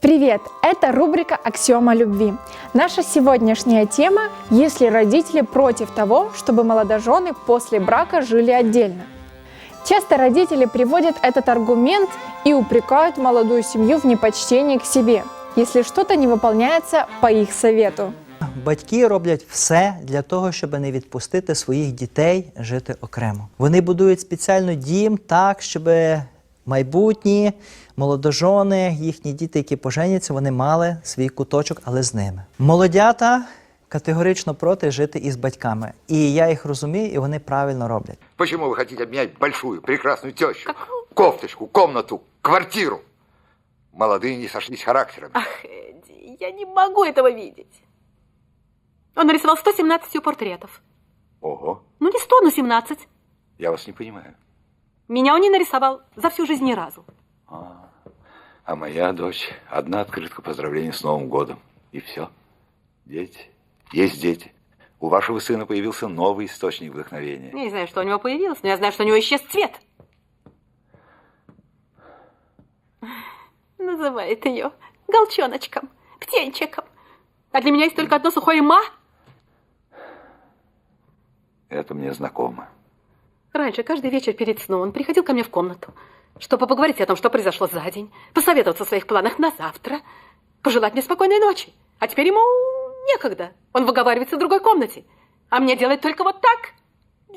Привет! Это рубрика «Аксиома любви». Наша сегодняшняя тема – если родители против того, чтобы молодожены после брака жили отдельно. Часто родители приводят этот аргумент и упрекают молодую семью в непочтении к себе, если что-то не выполняется по их совету. Батьки роблять все для того, щоб не відпустити своїх дітей жити окремо. Вони будують спеціально дім так, щоб майбутні молодожони, їхні діти, які поженяться, вони мали свій куточок, але з ними. Молодята категорично проти жити із батьками. І я їх розумію, і вони правильно роблять. Почему вы хотите обменять большую, прекрасную тещу? Кофточку, комнату, квартиру? Молодые не сошлись характерами. Ах, Эдди, я не могу этого видеть. Он нарисовал 117 ее портретов. Ого, Ну, не 100, но 17. я вас не понимаю. Меня он не нарисовал за всю жизнь ни разу. А моя дочь, одна открытка поздравления с Новым годом. И все. Дети. Есть дети. У вашего сына появился новый источник вдохновения. Я не знаю, что у него появилось, но я знаю, что у него исчез цвет. Называет ее голчоночком, птенчиком. А для меня есть только одно сухое «ма». Это мне знакомо. Раньше, каждый вечер перед сном, он приходил ко мне в комнату, чтобы поговорить о том, что произошло за день, посоветоваться в своих планах на завтра, пожелать мне спокойной ночи. А теперь ему некогда. Он выговаривается в другой комнате. А мне делать только вот так,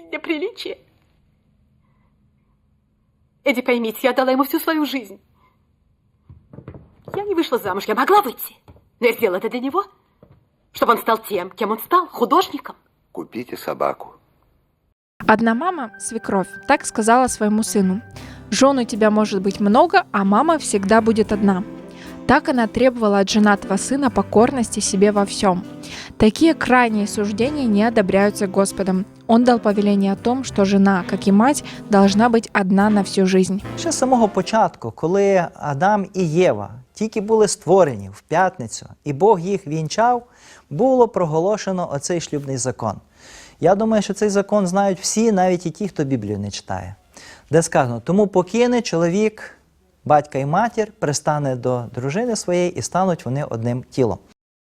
для приличия. Эдди, поймите, я дала ему всю свою жизнь. Я не вышла замуж, я могла выйти. Но я сделала это для него, чтобы он стал тем, кем он стал, художником. Купите собаку. Одна мама, свекровь, так сказала своему сыну. «Жен у тебя может быть много, а мама всегда будет одна». Так она требовала от женатого сына покорности себе во всем. Такие крайние суждения не одобряются Господом. Он дал повеление о том, что жена, как и мать, должна быть одна на всю жизнь. Ще з самого початку, коли Адам і Єва тільки були створені в п'ятницю, і Бог їх вінчав, було проголошено оцей шлюбний закон. Я думаю, що цей закон знають всі, навіть і ті, хто Біблію не читає. Де сказано, тому покине чоловік, батька і матір, пристане до дружини своєї і стануть вони одним тілом.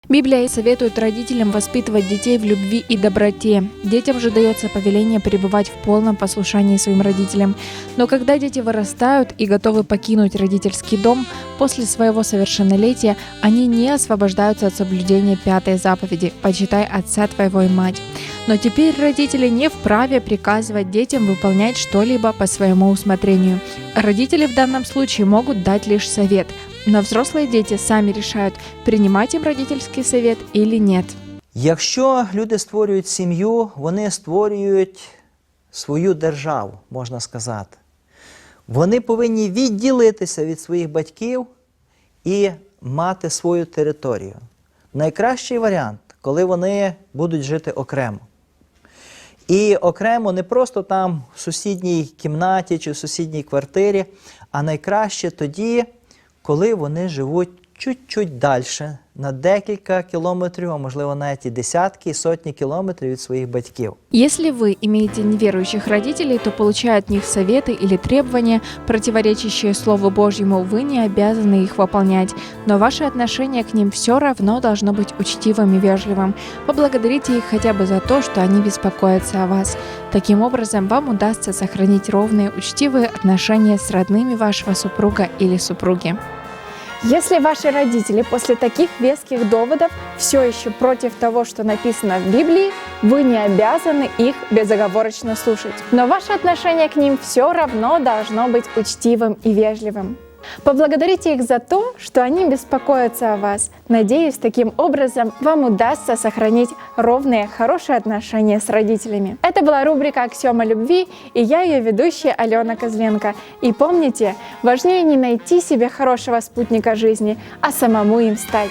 Библия советует родителям воспитывать детей в любви и доброте. Детям же дается повеление пребывать в полном послушании своим родителям. Но когда дети вырастают и готовы покинуть родительский дом, после своего совершеннолетия они не освобождаются от соблюдения пятой заповеди «Почитай отца твоего и мать». Но теперь родители не вправе приказывать детям выполнять что-либо по своему усмотрению. Родители в данном случае могут дать лишь совет, но взрослые дети сами решают, принимать им родительский совет или нет. Якщо люди створюють сім'ю, вони створюють свою державу, можна сказати. Вони повинні відділитися від своїх батьків і мати свою територію. Найкращий варіант, коли вони будуть жити окремо. І окремо не просто там в сусідній кімнаті чи в сусідній квартирі, а найкраще тоді, коли вони живуть чуть-чуть далі, на декілька кілометрів, а можливо навіть і десятки, і сотні кілометрів від своїх батьків. Если вы имеете неверующих родителей, то получая от них советы или требования, противоречащие Слову Божьему, вы не обязаны их выполнять, но ваше отношение к ним все равно должно быть учтивым и вежливым. Поблагодарите их хотя бы за то, что они беспокоятся о вас. Таким образом, вам удастся сохранить ровные, учтивые отношения с родными вашего супруга или супруги. Если ваши родители после таких веских доводов все еще против того, что написано в Библии, вы не обязаны их безоговорочно слушать. Но ваше отношение к ним все равно должно быть учтивым и вежливым. Поблагодарите их за то, что они беспокоятся о вас. Надеюсь, таким образом вам удастся сохранить ровные, хорошие отношения с родителями. Это была рубрика «Аксиома любви» и я ее ведущая Алена Козленко. И помните, важнее не найти себе хорошего спутника жизни, а самому им стать.